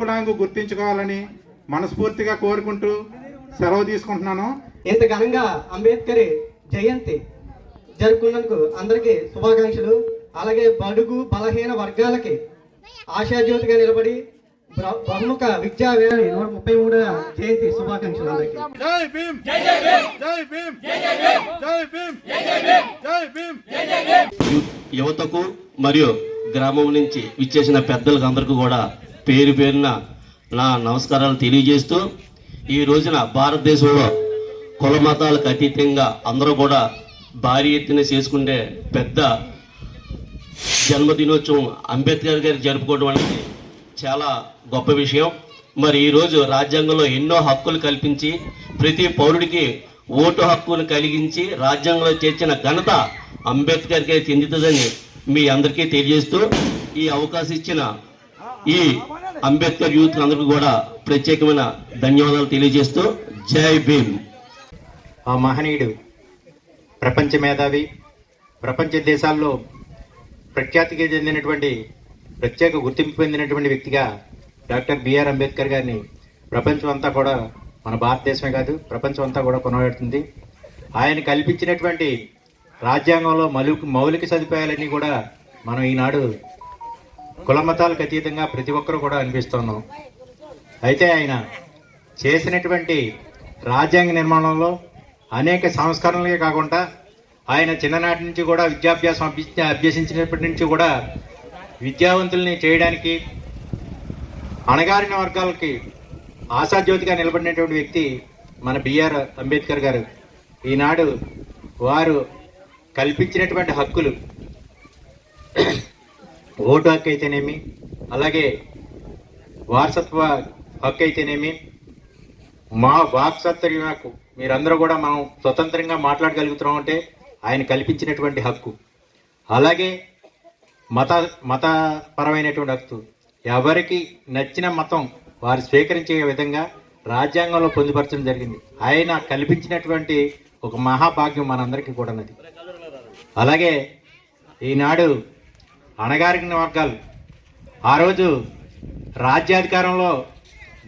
ఓటాంగు గుర్తించుకోవాలని మనస్ఫూర్తిగా కోరుకుంటూ సెలవు తీసుకుంటున్నాను. ఇంత ఘనంగా అంబేద్కర్ జయంతి జరుపుకున్నందుకు అందరికీ శుభాకాంక్షలు. అలాగే బడుగు బలహీన వర్గాలకి ఆశాజ్యోతిగా నిలబడి బహుముఖ విద్యా నూట ముప్పై మూడవ జయంతి శుభాకాంక్షలు అందరికీ. జై భీమ్! జై జై భీమ్! జై భీమ్! జై జై భీమ్! జై భీమ్! జై భీమ్! జై భీమ్! యు- యువతకు మరియు గ్రామం నుంచి విచ్చేసిన పెద్దలకు అందరికీ కూడా పేరు పేరున నా నమస్కారాలు తెలియజేస్తూ ఈ రోజున భారతదేశంలో కుల మతాలకు అతీతంగా అందరూ కూడా భారీ ఎత్తున చేసుకునే పెద్ద జన్మదినోత్సవం అంబేద్కర్ గారు జరుపుకోవడం అనేది చాలా గొప్ప విషయం. మరి ఈరోజు రాజ్యాంగంలో ఎన్నో హక్కులు కల్పించి ప్రతి పౌరుడికి ఓటు హక్కును కలిగించి రాజ్యాంగంలో చేర్చిన ఘనత అంబేద్కర్కే చెందుతుందని మీ అందరికీ తెలియజేస్తూ ఈ అవకాశం ఇచ్చిన ఈ అంబేద్కర్ యూత్ అందరికీ కూడా ప్రత్యేకమైన ధన్యవాదాలు తెలియజేస్తూ జై భీమ్. ఆ మహనీయుడు ప్రపంచ మేధావి ప్రపంచ దేశాల్లో ప్రఖ్యాతికి చెందినటువంటి ప్రత్యేక గుర్తింపు పొందినటువంటి వ్యక్తిగా డాక్టర్ బిఆర్ అంబేద్కర్ గారిని ప్రపంచం అంతా కూడా మన భారతదేశమే కాదు ప్రపంచం అంతా కూడా కొనవాడుతుంది ఆయన కల్పించినటువంటి రాజ్యాంగంలో మలు మౌలిక సదుపాయాలన్నీ కూడా మనం ఈనాడు కుల మతాలకు అతీతంగా ప్రతి ఒక్కరూ కూడా అనిపిస్తున్నాం అయితే ఆయన చేసినటువంటి రాజ్యాంగ నిర్మాణంలో అనేక సంస్కరణలే కాకుండా ఆయన చిన్ననాటి నుంచి కూడా విద్యాభ్యాసం అభ్య అభ్యసించినప్పటి నుంచి కూడా విద్యావంతుల్ని చేయడానికి అణగారిన వర్గాలకి ఆశాజ్యోతిగా నిలబడినటువంటి వ్యక్తి మన బిఆర్ అంబేద్కర్ గారు. ఈనాడు వారు కల్పించినటువంటి హక్కులు ఓటు హక్కు అయితేనేమి అలాగే వారసత్వ హక్కు అయితేనేమి మా వాక్సత్వకు మీరందరూ కూడా మనం స్వతంత్రంగా మాట్లాడగలుగుతున్నాం అంటే ఆయన కల్పించినటువంటి హక్కు. అలాగే మత మతపరమైనటువంటి హక్కు. ఎవరికి నచ్చిన మతం వారు స్వీకరించే విధంగా రాజ్యాంగంలో పొందుపరచడం జరిగింది. ఆయన కల్పించినటువంటి ఒక మహాభాగ్యం మనందరికీ కూడా ఉన్నది అలాగే ఈనాడు అణగారిన వర్గాలు. ఆ రోజు రాజ్యాధికారంలో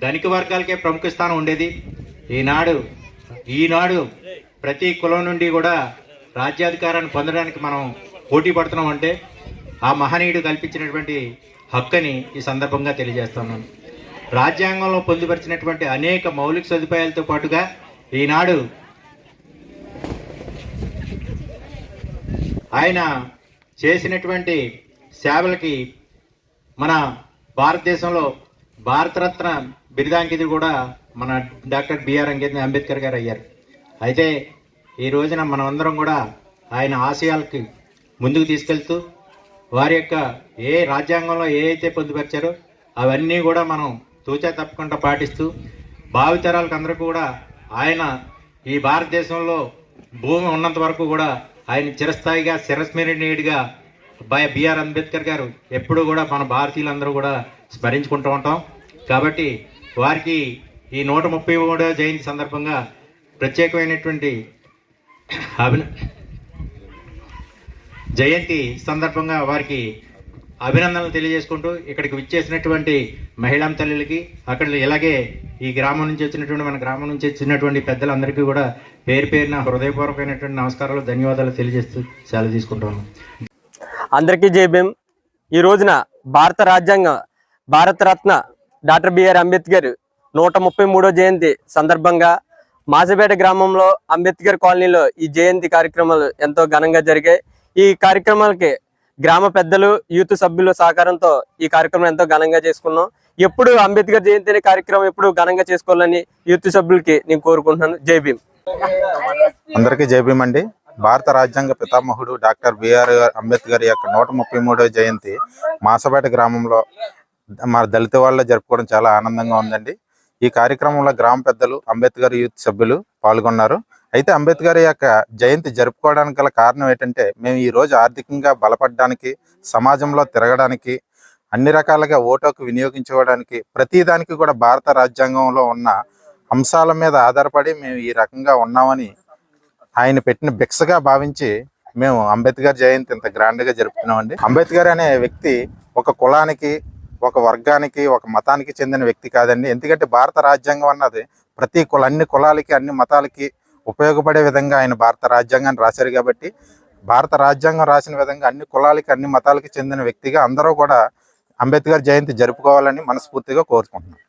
ధనిక వర్గాలకే ప్రముఖ స్థానం ఉండేది. ఈనాడు ఈనాడు ప్రతి కులం నుండి కూడా రాజ్యాధికారాన్ని పొందడానికి మనం పోటీ పడుతున్నాం అంటే ఆ మహనీయుడు కల్పించినటువంటి హక్కుని ఈ సందర్భంగా తెలియజేస్తున్నాను రాజ్యాంగంలో పొందుపరిచినటువంటి అనేక మౌలిక సదుపాయాలతో పాటుగా ఈనాడు ఆయన చేసినటువంటి సేవలకి మన భారతదేశంలో భారతరత్న బిరుదాంకితుడు కూడా మన డాక్టర్ బిఆర్ అంబేద్ అంబేద్కర్ గారు అయ్యారు. అయితే ఈ రోజున మనమందరం అందరం కూడా ఆయన ఆశయాలకి ముందుకు తీసుకెళ్తూ వారి యొక్క ఏ రాజ్యాంగంలో ఏ అయితే పొందుపరిచారో అవన్నీ కూడా మనం తూచా తప్పకుండా పాటిస్తూ భావితరాలకు అందరూ కూడా ఆయన ఈ భారతదేశంలో భూమి ఉన్నంత వరకు కూడా ఆయన చిరస్థాయిగా చిరస్మరణీయుడిగా బై బిఆర్ అంబేద్కర్ గారు ఎప్పుడూ కూడా మన భారతీయులందరూ కూడా స్మరించుకుంటూ ఉంటాం. కాబట్టి వారికి ఈ నూట ముప్పై మూడవ జయంతి సందర్భంగా ప్రత్యేకమైనటువంటి అభిన జయంతి సందర్భంగా వారికి అభినందనలు తెలియజేసుకుంటూ ఇక్కడికి విచ్చేసినటువంటి మహిళా తల్లులకి అక్కడ ఇలాగే ఈ గ్రామం నుంచి వచ్చినటువంటి మన గ్రామం నుంచి వచ్చినటువంటి పెద్దలందరికీ కూడా పేరు పేరున హృదయపూర్వకమైనటువంటి నమస్కారాలు ధన్యవాదాలు తెలియజేస్తూ సెలవు తీసుకుంటాను అందరికీ జై ఈ రోజున భారత రాజ్యాంగం భారతరత్న డాక్టర్ బిఆర్ అంబేద్కర్ నూట ముప్పై మూడో జయంతి సందర్భంగా మాసపేట గ్రామంలో అంబేద్కర్ కాలనీలో ఈ జయంతి కార్యక్రమాలు ఎంతో ఘనంగా జరిగాయి. ఈ కార్యక్రమాలకి గ్రామ పెద్దలు యూత్ సభ్యుల సహకారంతో ఈ కార్యక్రమం ఎంతో ఘనంగా చేసుకున్నాం. ఎప్పుడు అంబేద్కర్ జయంతి అనే కార్యక్రమం ఎప్పుడు ఘనంగా చేసుకోవాలని యూత్ సభ్యులకి నేను కోరుకుంటున్నాను. జై భీమ్. అందరికీ జై భీమ్ అండి. భారత రాజ్యాంగ పితామహుడు డాక్టర్ బిఆర్ అంబేద్కర్ యొక్క నూట ముప్పై మూడవ జయంతి మాసపేట గ్రామంలో మా దళిత వాళ్ళ జరుపుకోవడం చాలా ఆనందంగా ఉందండి. ఈ కార్యక్రమంలో గ్రామ పెద్దలు అంబేద్కర్ యూత్ సభ్యులు పాల్గొన్నారు. అయితే అంబేద్కర్ యొక్క జయంతి జరుపుకోవడానికి గల కారణం ఏంటంటే మేము ఈ రోజు ఆర్థికంగా బలపడడానికి సమాజంలో తిరగడానికి అన్ని రకాలుగా ఓటుకు వినియోగించుకోవడానికి ప్రతిదానికి కూడా భారత రాజ్యాంగంలో ఉన్న అంశాల మీద ఆధారపడి మేము ఈ రకంగా ఉన్నామని ఆయన పెట్టిన భిక్షగా భావించి మేము అంబేద్కర్ జయంతి ఇంత గ్రాండ్గా జరుపుతున్నామండి. అంబేద్కర్ అనే వ్యక్తి ఒక కులానికి ఒక వర్గానికి ఒక మతానికి చెందిన వ్యక్తి కాదండి. ఎందుకంటే భారత రాజ్యాంగం అన్నది ప్రతి కుల అన్ని కులాలకి అన్ని మతాలకి ఉపయోగపడే విధంగా ఆయన భారత రాజ్యాంగాన్ని రాశారు కాబట్టి భారత రాజ్యాంగం రాసిన విధంగా అన్ని కులాలకి అన్ని మతాలకి చెందిన వ్యక్తిగా అందరూ కూడా అంబేద్కర్ జయంతి జరుపుకోవాలని మనస్ఫూర్తిగా కోరుకుంటున్నాను